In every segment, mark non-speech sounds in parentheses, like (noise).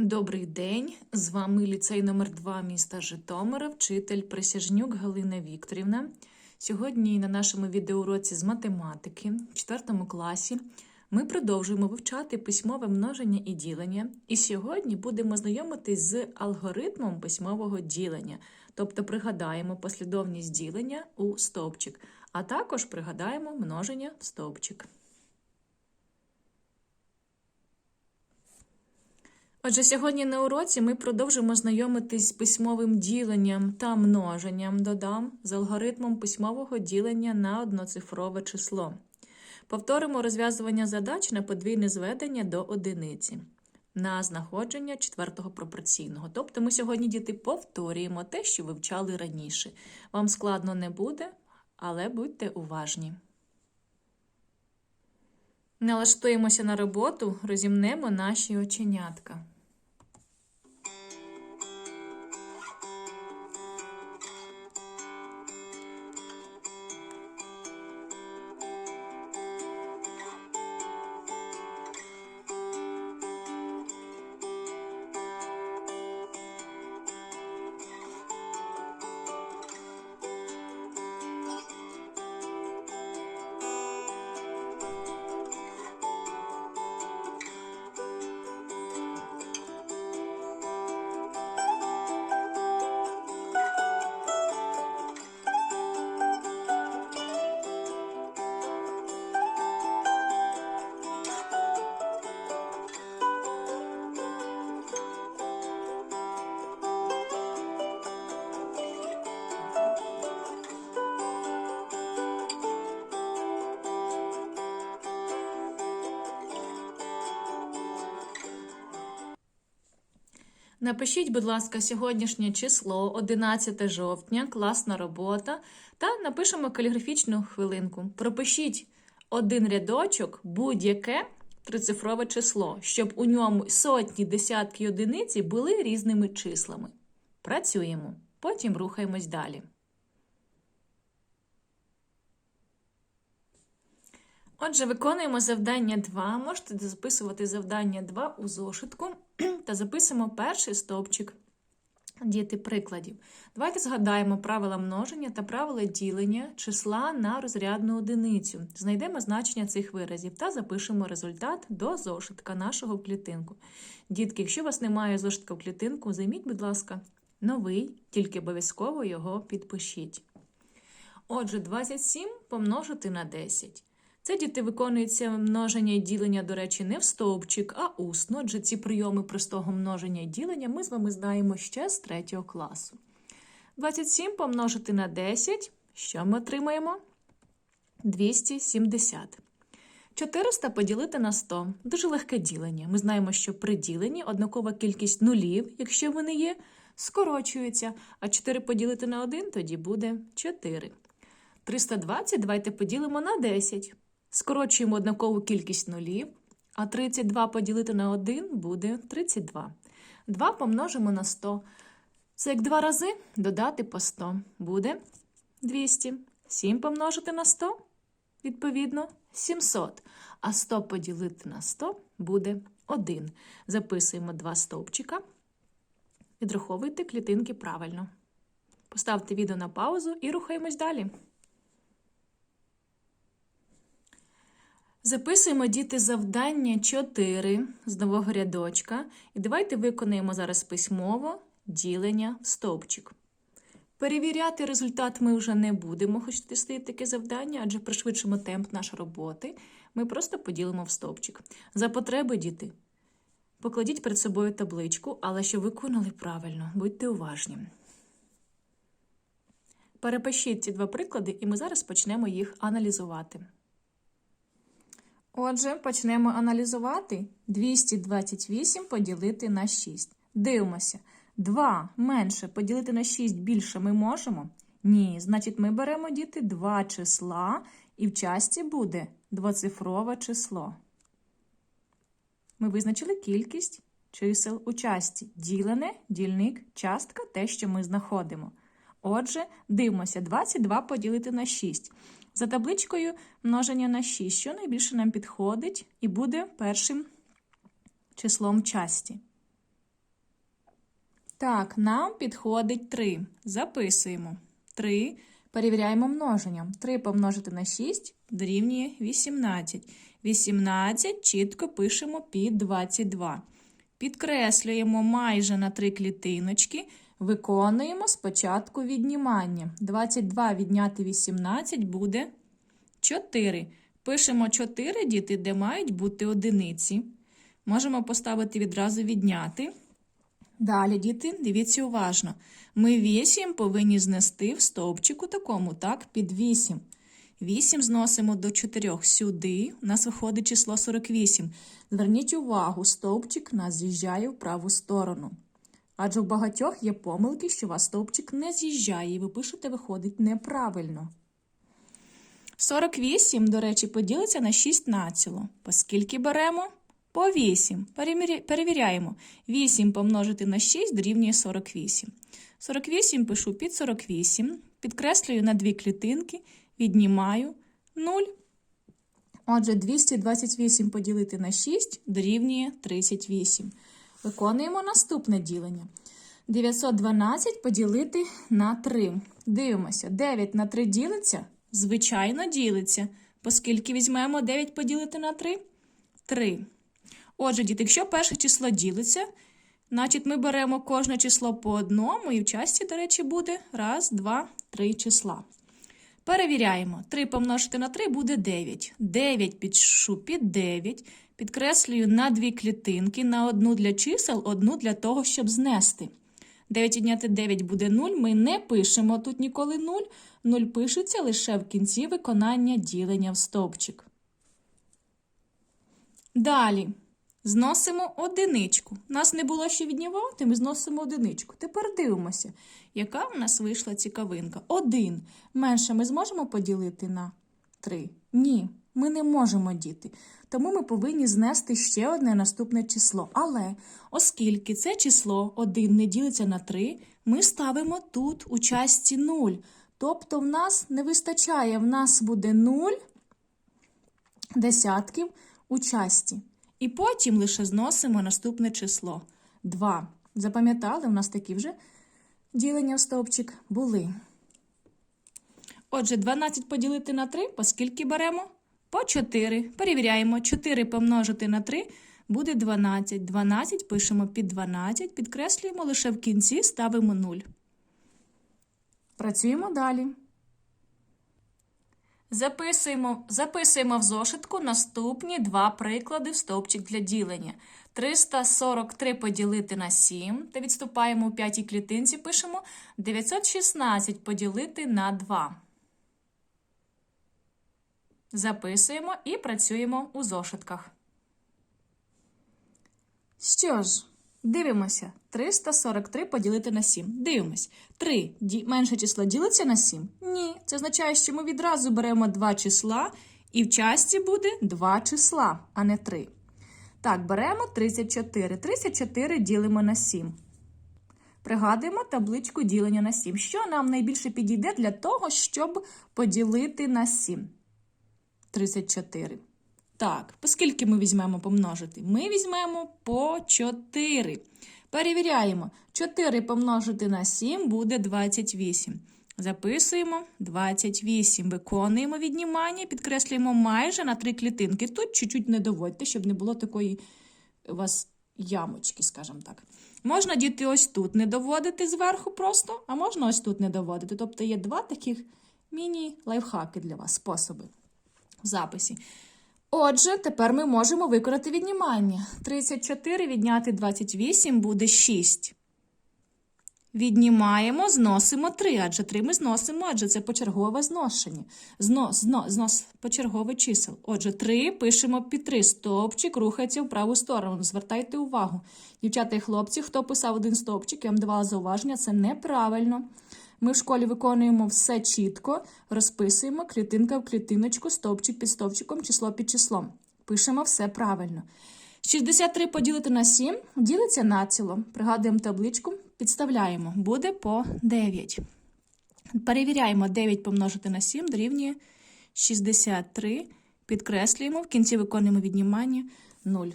Добрий день! З вами ліцей номер 2 міста Житомира, вчитель Присяжнюк Галина Вікторівна. Сьогодні на нашому відеоуроці з математики в 4 класі ми продовжуємо вивчати письмове множення і ділення. І сьогодні будемо знайомитись з алгоритмом письмового ділення, тобто пригадаємо послідовність ділення у стовпчик, а також пригадаємо множення в стовпчик. Отже, сьогодні на уроці ми продовжимо знайомитись з письмовим діленням та множенням, додам, з алгоритмом письмового ділення на одноцифрове число. Повторимо розв'язування задач на подвійне зведення до одиниці на знаходження четвертого пропорційного. Тобто ми сьогодні, діти, повторюємо те, що вивчали раніше. Вам складно не буде, але будьте уважні. Налаштуємося на роботу, розімнемо наші оченятка. Напишіть, будь ласка, сьогоднішнє число 11 жовтня, класна робота, та напишемо каліграфічну хвилинку. Пропишіть один рядочок, будь-яке трицифрове число, щоб у ньому сотні, десятки одиниці були різними числами. Працюємо, потім рухаємось далі. Отже, виконуємо завдання 2. Можете записувати завдання 2 у зошитку (clears throat) та записуємо перший стовпчик діти прикладів. Давайте згадаємо правила множення та правила ділення числа на розрядну одиницю. Знайдемо значення цих виразів та запишемо результат до зошитка нашого в клітинку. Дітки, якщо у вас немає зошитка в клітинку, займіть, будь ласка, новий, тільки обов'язково його підпишіть. Отже, 27 помножити на 10. Це діти виконується множення і ділення, до речі, не в стовпчик, а усно. Адже ці прийоми простого множення і ділення ми з вами знаємо ще з 3 класу. 27 помножити на 10. Що ми отримаємо? 270. 400 поділити на 100. Дуже легке ділення. Ми знаємо, що при діленні однакова кількість нулів, якщо вони є, скорочується. А 4 поділити на 1 тоді буде 4. 320 давайте поділимо на 10. Скорочуємо однакову кількість нулів, а 32 поділити на 1 буде 32. 2 помножимо на 100. Це як два рази додати по 100. Буде 200. 7 помножити на 100, відповідно, 700. А 100 поділити на 100 буде 1. Записуємо два стовпчика. Відраховуйте клітинки правильно. Поставте відео на паузу і рухаємось далі. Записуємо діти завдання 4 з нового рядочка. І давайте виконаємо зараз письмово ділення в стовпчик. Перевіряти результат ми вже не будемо, хоч стоїть таке завдання, адже пришвидшимо темп нашої роботи. Ми просто поділимо в стовпчик. За потреби, діти, покладіть перед собою табличку, але щоб виконали правильно, будьте уважні. Перепишіть ці два приклади, і ми зараз почнемо їх аналізувати. Отже, почнемо аналізувати 228 поділити на 6. Дивимося. 2 менше поділити на 6 більше ми можемо? Ні. Значить, ми беремо діти два числа, і в часті буде двоцифрове число. Ми визначили кількість чисел у часті. Ділене, дільник, частка те, що ми знаходимо. Отже, дивимося 22 поділити на 6. За табличкою множення на 6, що найбільше нам підходить і буде першим числом часті. Так, нам підходить 3. Записуємо. 3. Перевіряємо множенням. 3 помножити на 6 дорівнює 18. 18 чітко пишемо під 22. Підкреслюємо майже на 3 клітиночки. Виконуємо спочатку віднімання. 22 відняти 18 буде 4. Пишемо 4 діти, де мають бути одиниці. Можемо поставити відразу відняти. Далі, діти, дивіться уважно. Ми 8 повинні знести в стовпчику такому, так, під 8. 8 зносимо до 4 сюди, у нас виходить число 48. Зверніть увагу, стовпчик нас з'їжджає в праву сторону. Адже в багатьох є помилки, що вас стовпчик не з'їжджає, і ви пишете, виходить неправильно. 48, до речі, поділиться на 6 націло. Поскільки беремо? По 8. Перевіряємо. 8 помножити на 6 дорівнює 48. 48 пишу під 48, підкреслюю на дві клітинки, віднімаю 0. Отже, 228 поділити на 6 дорівнює 38. Виконуємо наступне ділення. 912 поділити на 3. Дивимося, 9 на 3 ділиться? Звичайно, ділиться. Поскільки візьмемо 9 поділити на 3? 3. Отже, діти, якщо перше число ділиться, значить ми беремо кожне число по одному, і в часті, до речі, буде раз, два, три числа. Перевіряємо. 3 помножити на 3 буде 9. 9 підшу під 9. Підкреслюю на дві клітинки, на одну для чисел, одну для того, щоб знести. 9 відняти 9 буде 0. Ми не пишемо тут ніколи 0. 0 пишеться лише в кінці виконання ділення в стовпчик. Далі. Зносимо одиничку. Нас не було ще віднімати, ми зносимо одиничку. Тепер дивимося, яка в нас вийшла цікавинка. Один. Менше ми зможемо поділити на 3? Ні, ми не можемо діти. Тому ми повинні знести ще одне наступне число. Але оскільки це число 1 не ділиться на 3, ми ставимо тут у частці 0. Тобто в нас не вистачає, в нас буде 0 десятків у часті. І потім лише зносимо наступне число 2. Запам'ятали, у нас такі вже ділення в стовпчик були. Отже, 12 поділити на 3, поскільки беремо? По 4. Перевіряємо. 4 помножити на 3 буде 12. 12 пишемо під 12, підкреслюємо лише в кінці, ставимо 0. Працюємо далі. Записуємо, записуємо в зошитку наступні два приклади в стовпчик для ділення. 343 поділити на 7, та відступаємо у п'ятій клітинці, пишемо 916 поділити на 2. Записуємо і працюємо у зошитках. Що ж, дивимося. 343 поділити на 7. Дивимось. 3 ді... менше число ділиться на 7? Ні. Це означає, що ми відразу беремо два числа, і в часті буде два числа, а не 3. Так, беремо 34. 34 ділимо на 7. Пригадуємо табличку ділення на 7. Що нам найбільше підійде для того, щоб поділити на 7? 34. Так, оскільки ми візьмемо помножити? Ми візьмемо по 4. Перевіряємо. 4 помножити на 7 буде 28. Записуємо 28. Виконуємо віднімання, підкреслюємо майже на 3 клітинки. Тут чуть-чуть не доводьте, щоб не було такої у вас ямочки, скажімо так. Можна діти ось тут не доводити зверху просто, а можна ось тут не доводити. Тобто є два таких міні-лайфхаки для вас, способи в записі. Отже, тепер ми можемо виконати віднімання. 34 відняти 28 буде 6. Віднімаємо, зносимо 3, адже 3 ми зносимо, адже це почергове зношення. Знос, знос, знос почергове чисел. Отже, 3 пишемо під 3. Стовпчик рухається в праву сторону. Звертайте увагу. Дівчата і хлопці, хто писав один стовпчик, я вам давала зауваження, це неправильно. Ми в школі виконуємо все чітко, розписуємо клітинка в клітиночку, стовпчик під стовпчиком, число під числом. Пишемо все правильно. 63 поділити на 7 ділиться націло. Пригадуємо табличку, підставляємо. Буде по 9. Перевіряємо 9 помножити на 7 дорівнює 63. Підкреслюємо, в кінці виконуємо віднімання 0.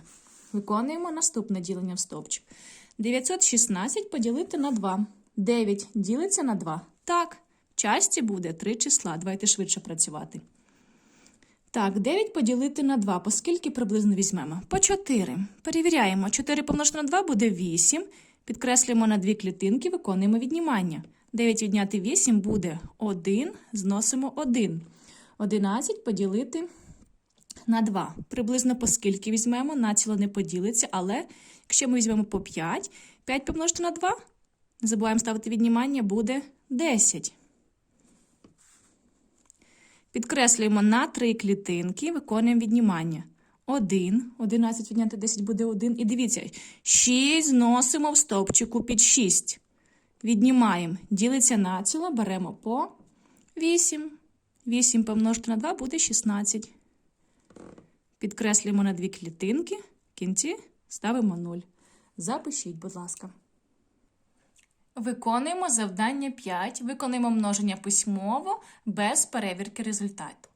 Виконуємо наступне ділення в стовпчик. 916 поділити на 2. 9 ділиться на 2. Так, часті буде 3 числа. Давайте швидше працювати. Так, 9 поділити на 2. По скільки приблизно візьмемо? По 4. Перевіряємо. 4 помножити на 2 буде 8. Підкреслюємо на дві клітинки, виконуємо віднімання. 9 відняти 8 буде 1, зносимо 1. 11 поділити на 2. Приблизно по скільки візьмемо, націло не поділиться, але якщо ми візьмемо по 5, 5 помножити на 2, не забуваємо ставити віднімання, буде 10. Підкреслюємо на 3 клітинки, виконуємо віднімання. 1, 11 відняти 10 буде 1. І дивіться, 6 зносимо в стовпчику під 6. Віднімаємо, ділиться націло, беремо по 8. 8 помножити на 2 буде 16. Підкреслюємо на дві клітинки, в кінці ставимо 0. Запишіть, будь ласка. Виконуємо завдання 5. Виконуємо множення письмово без перевірки результату.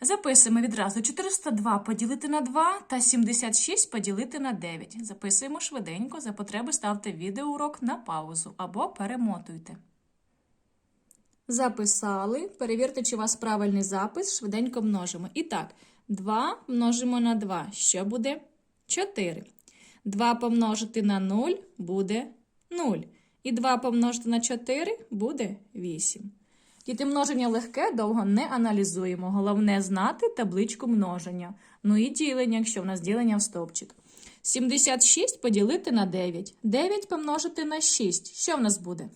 Записуємо відразу 402 поділити на 2 та 76 поділити на 9. Записуємо швиденько, за потреби ставте відеоурок на паузу або перемотуйте. Записали. Перевірте, чи у вас правильний запис. Швиденько множимо. І так, 2 множимо на 2. Що буде? 4. 2 помножити на 0 буде 0. І 2 помножити на 4 буде 8. Діти множення легке, довго не аналізуємо. Головне знати табличку множення. Ну і ділення, якщо в нас ділення в стовпчик. 76 поділити на 9. 9 помножити на 6. Що в нас буде?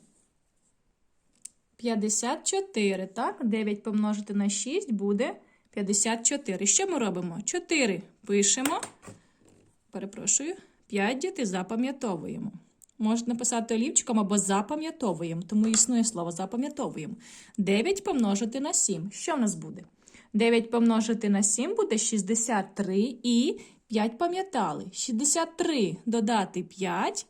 54, так? 9 помножити на 6 буде 54. Що ми робимо? 4 пишемо. Перепрошую. 5 діти запам'ятовуємо. Можете написати олівчиком або запам'ятовуємо, тому існує слово запам'ятовуємо. 9 помножити на 7. Що в нас буде? 9 помножити на 7 буде 63 і 5 пам'ятали. 63 додати 5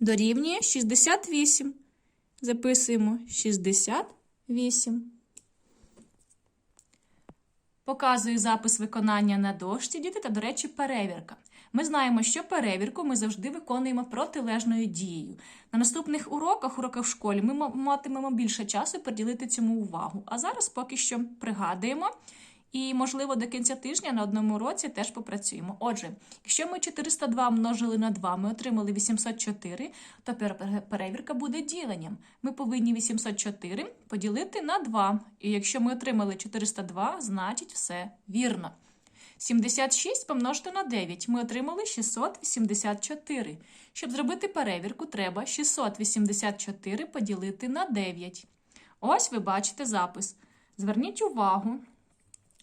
дорівнює 68. Записуємо 68. Показую запис виконання на дошці, діти, та, до речі, перевірка. Ми знаємо, що перевірку ми завжди виконуємо протилежною дією. На наступних уроках, уроках в школі, ми матимемо більше часу приділити цьому увагу. А зараз поки що пригадуємо. І, можливо, до кінця тижня на одному році теж попрацюємо. Отже, якщо ми 402 множили на 2, ми отримали 804, то перевірка буде діленням. Ми повинні 804 поділити на 2. І якщо ми отримали 402, значить все вірно. 76 помножити на 9. Ми отримали 684. Щоб зробити перевірку, треба 684 поділити на 9. Ось ви бачите запис. Зверніть увагу.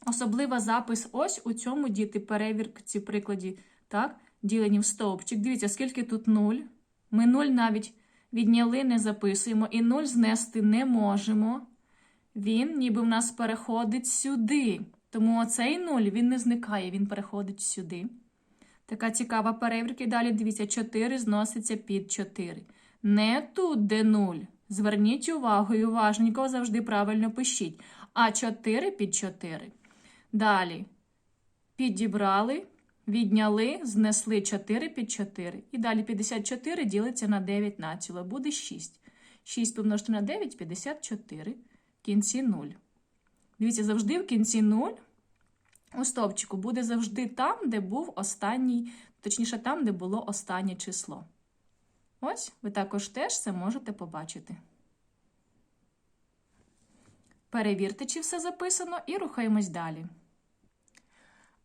Особливо запис ось у цьому діти перевірці прикладі, так, ділені в стовпчик. Дивіться, скільки тут 0. Ми 0 навіть відняли, не записуємо, і 0 знести не можемо. Він ніби в нас переходить сюди. Тому оцей 0 він не зникає, він переходить сюди. Така цікава перевірка. І далі, дивіться, 4 зноситься під 4. Не тут, де 0. Зверніть увагу і уважненько завжди правильно пишіть. А 4 під 4. Далі підібрали, відняли, знесли 4 під 4. І далі 54 ділиться на 9 націло. Буде 6. 6 помножити на 9 54. В кінці 0. Дивіться, завжди в кінці 0 у стовпчику буде завжди там, де був останній, точніше, там, де було останнє число. Ось, ви також теж це можете побачити. Перевірте, чи все записано, і рухаємось далі.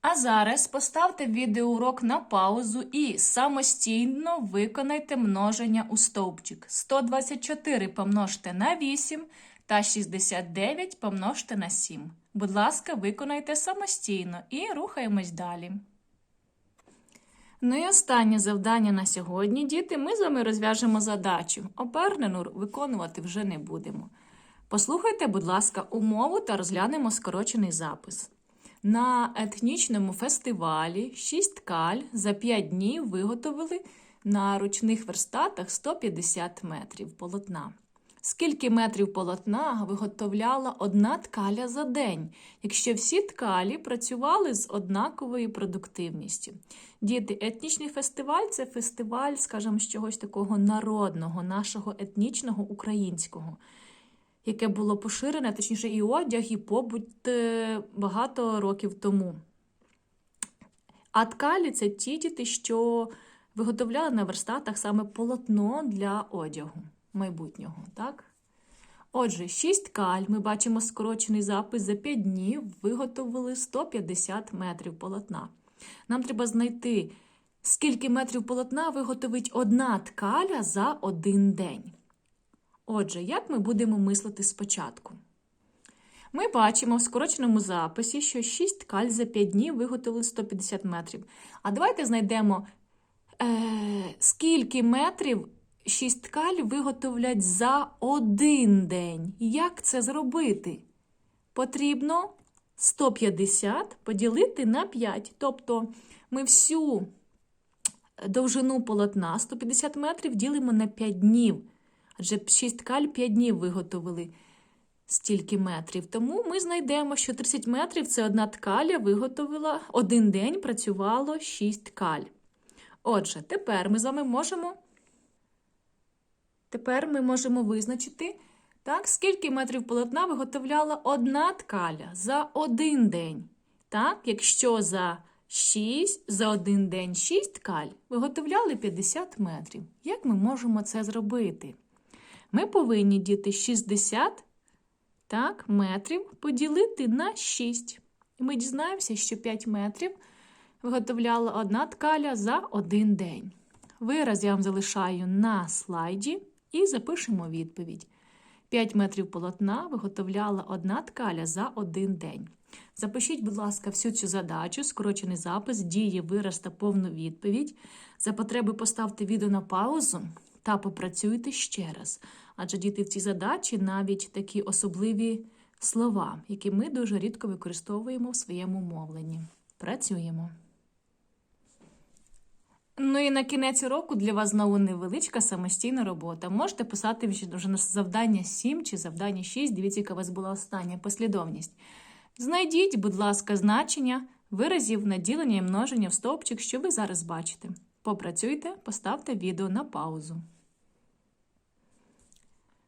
А зараз поставте відеоурок на паузу і самостійно виконайте множення у стовпчик. 124 помножте на 8 та 69 помножте на 7. Будь ласка, виконайте самостійно і рухаємось далі. Ну і останнє завдання на сьогодні, діти, ми з вами розв'яжемо задачу. Обернену виконувати вже не будемо. Послухайте, будь ласка, умову та розглянемо скорочений запис. На етнічному фестивалі 6 ткаль за 5 днів виготовили на ручних верстатах 150 метрів полотна. Скільки метрів полотна виготовляла одна ткаля за день, якщо всі ткалі працювали з однаковою продуктивністю? Діти, етнічний фестиваль це фестиваль, скажімо, з чогось такого народного, нашого етнічного українського, яке було поширене, точніше, і одяг, і побут е, багато років тому. А ткалі це ті діти, що виготовляли на верстатах саме полотно для одягу майбутнього. так? Отже, 6 ткаль, ми бачимо скорочений запис за 5 днів, виготовили 150 метрів полотна. Нам треба знайти, скільки метрів полотна виготовить одна ткаля за один день. Отже, як ми будемо мислити спочатку? Ми бачимо в скороченому записі, що 6 ткаль за 5 днів виготовили 150 метрів. А давайте знайдемо, е, скільки метрів 6 ткаль виготовлять за один день. Як це зробити? Потрібно 150 поділити на 5. Тобто ми всю довжину полотна 150 метрів ділимо на 5 днів. Адже 6 ткаль 5 днів виготовили стільки метрів. Тому ми знайдемо, що 30 метрів це одна ткаля виготовила, один день працювало 6 ткаль. Отже, тепер ми з вами можемо. Тепер ми можемо визначити, так, скільки метрів полотна виготовляла одна ткаля за один день. Так, якщо за 6, за один день 6 ткаль виготовляли 50 метрів. Як ми можемо це зробити? Ми повинні діти 60 так, метрів поділити на 6. І ми дізнаємося, що 5 метрів виготовляла одна ткаля за один день. Вираз я вам залишаю на слайді і запишемо відповідь. 5 метрів полотна виготовляла одна ткаля за один день. Запишіть, будь ласка, всю цю задачу, скорочений запис, дії, вираз та повну відповідь. За потреби поставте відео на паузу та попрацюйте ще раз. Адже діти в цій задачі навіть такі особливі слова, які ми дуже рідко використовуємо в своєму мовленні. Працюємо. Ну і на кінець року для вас знову невеличка самостійна робота. Можете писати вже на завдання 7 чи завдання 6. Дивіться, яка у вас була остання послідовність. Знайдіть, будь ласка, значення виразів наділення і множення в стовпчик, що ви зараз бачите. Попрацюйте, поставте відео на паузу.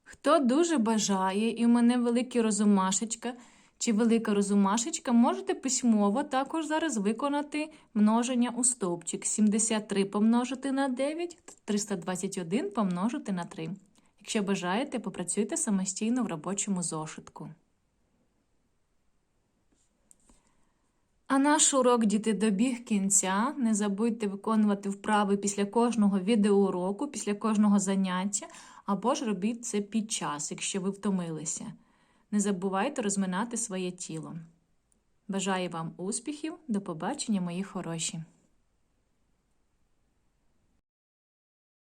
Хто дуже бажає, і в мене великий розумашечка чи велика розумашечка, можете письмово також зараз виконати множення у стовпчик. 73 помножити на 9, 321 помножити на 3. Якщо бажаєте, попрацюйте самостійно в робочому зошитку. А наш урок діти добіг кінця. Не забудьте виконувати вправи після кожного відеоуроку, після кожного заняття, або ж робіть це під час, якщо ви втомилися. Не забувайте розминати своє тіло. Бажаю вам успіхів, до побачення, мої хороші!